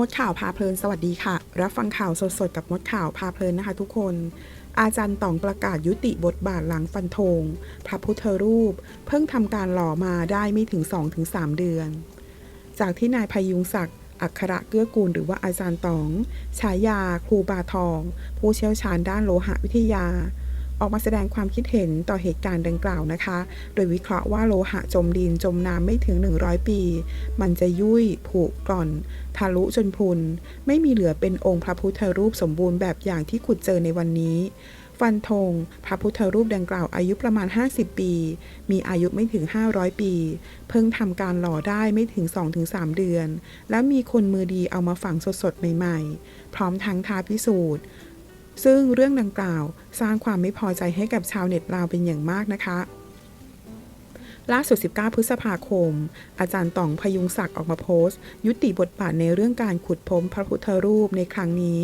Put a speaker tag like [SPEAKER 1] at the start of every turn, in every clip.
[SPEAKER 1] มดข่าวพาเพลินสวัสดีค่ะ รับฟังข่าวสดๆกับมดข่าวพาเพลินนะคะ ทุกคน อาจารย์ต่องประกาศยุติบทบาทหลังฟันธงพระพุทธรูป เพิ่งทำการหล่อมาได้ไม่ถึง 2-3 เดือน จากที่นายพยุงศักดิ์อัคระเกื้อกูลหรือว่าอาจารย์ต๋อง ฉายาครูบาทอง ผู้เชี่ยวชาญด้านโลหะวิทยา ออกมาแสดงความคิดเห็นต่อเหตุการณ์ดังกล่าวนะคะ โดยวิเคราะห์ว่าโลหะจมดินจมน้ำไม่ถึง 100 ปี มันจะยุ่ยผุกร่อน ทะลุจนพรุน ไม่มีเหลือเป็นองค์พระพุทธรูปสมบูรณ์แบบอย่างที่ขุดเจอในวันนี้ฟันธงพระพุทธรูปดังกล่าวอายุประมาณ 50 ปี มีอายุไม่ถึง 500 ปี เพิ่งทำการหล่อได้ไม่ถึง 2-3 เดือน และมีคนมือดีเอามาฝังสดๆ ใหม่ๆ พร้อมทั้งท้าพิสูจน์ ซึ่งเรื่องดังกล่าวสร้างความไม่พอใจให้กับชาวเน็ตลาวเป็นอย่างมากนะคะล่าสุด 19 พฤษภาคม อาจารย์ต่องพยุงศักดิ์ออกมาโพสต์ ยุติบทบาทในเรื่องการขุดพบพระพุทธรูปในครั้งนี้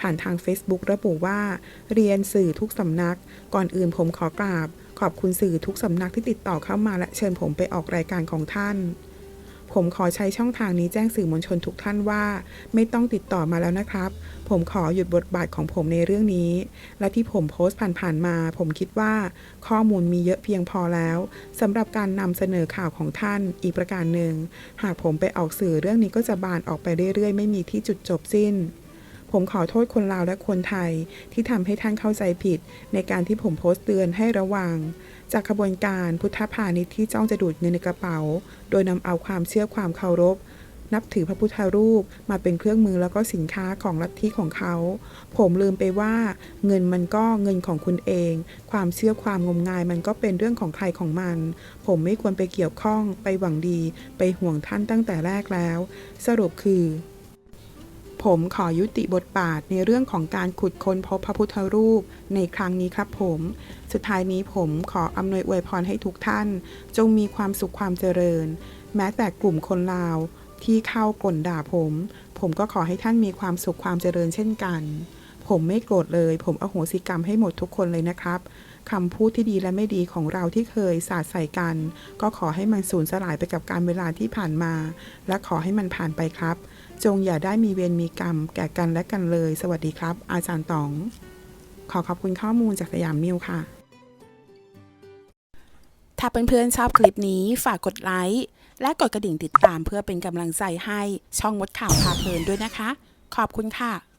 [SPEAKER 1] ผ่านทาง Facebook ระบุว่า เรียนสื่อทุกสำนัก ก่อนอื่นผมขอกราบ ขอบคุณสื่อทุกสำนักที่ติดต่อเข้ามาและเชิญผมไปออกรายการของท่าน ผมขอใช้ช่องทางนี้แจ้งสื่อมวลชนทุกท่านว่า ไม่ต้องติดต่อมาแล้วนะครับ ผมขอหยุดบทบาทของผมในเรื่องนี้ และที่ผมโพสต์ผ่านๆมา ผมคิดว่าข้อมูลมีเยอะเพียงพอแล้วสำหรับการนำเสนอข่าวของท่านอีกประการหนึ่ง หากผมไปออกสื่อเรื่องนี้ก็จะบานออกไปเรื่อยๆ ไม่มีที่จุดจบสิ้นผมขอโทษคนลาวและคนไทยที่ทำให้ท่านเข้าใจผิด ในการที่ผมโพสต์เตือนให้ระวัง จากขบวนการพุทธพาณิชย์ที่จ้องจะดูดเงินในกระเป๋า โดยนำเอาความเชื่อความเคารพ นับถือพระพุทธรูปมาเป็นเครื่องมือแล้วก็สินค้าของลัทธิของเขา ผมลืมไปว่า เงินมันก็เงินของคุณเอง ความเชื่อความงมงายมันก็เป็นเรื่องของใครของมัน ผมไม่ควรไปเกี่ยวข้องไปหวังดี ไปห่วงท่านตั้งแต่แรกแล้ว สรุปคือ ผมขอยุติบทบาทในเรื่องของการขุดค้นพบพระพุทธรูปในครั้งนี้ครับผม สุดท้ายนี้ผมขออำนวยอวยพรให้ทุกท่าน จงมีความสุขความเจริญ แม้แต่กลุ่มคนลาวที่เข้ากล่นด่าผม ผมก็ขอให้ท่านมีความสุขความเจริญเช่นกัน ผมไม่โกรธเลย ผมอโหสิกรรมให้หมดทุกคนเลยนะครับคำพูดที่ดีและไม่ดีของเราที่เคยสาดใส่กัน ก็ขอให้มันสูญสลายไปกับการเวลาที่ผ่านมา และขอให้มันผ่านไปครับ จงอย่าได้มีเวรมีกรรม แก่กันและกันเลย สวัสดีครับ อาจารย์ต๋อง ขอขอบคุณข้อมูลจากสยามนิวค่ะ ถ้าเพื่อนๆชอบคลิปนี้ฝากกดไลค์และกดกระดิ่งติดตามเพื่อเป็นกำลังใจให้ช่องมดข่าวพาเพลินด้วยนะคะ ขอบคุณค่ะ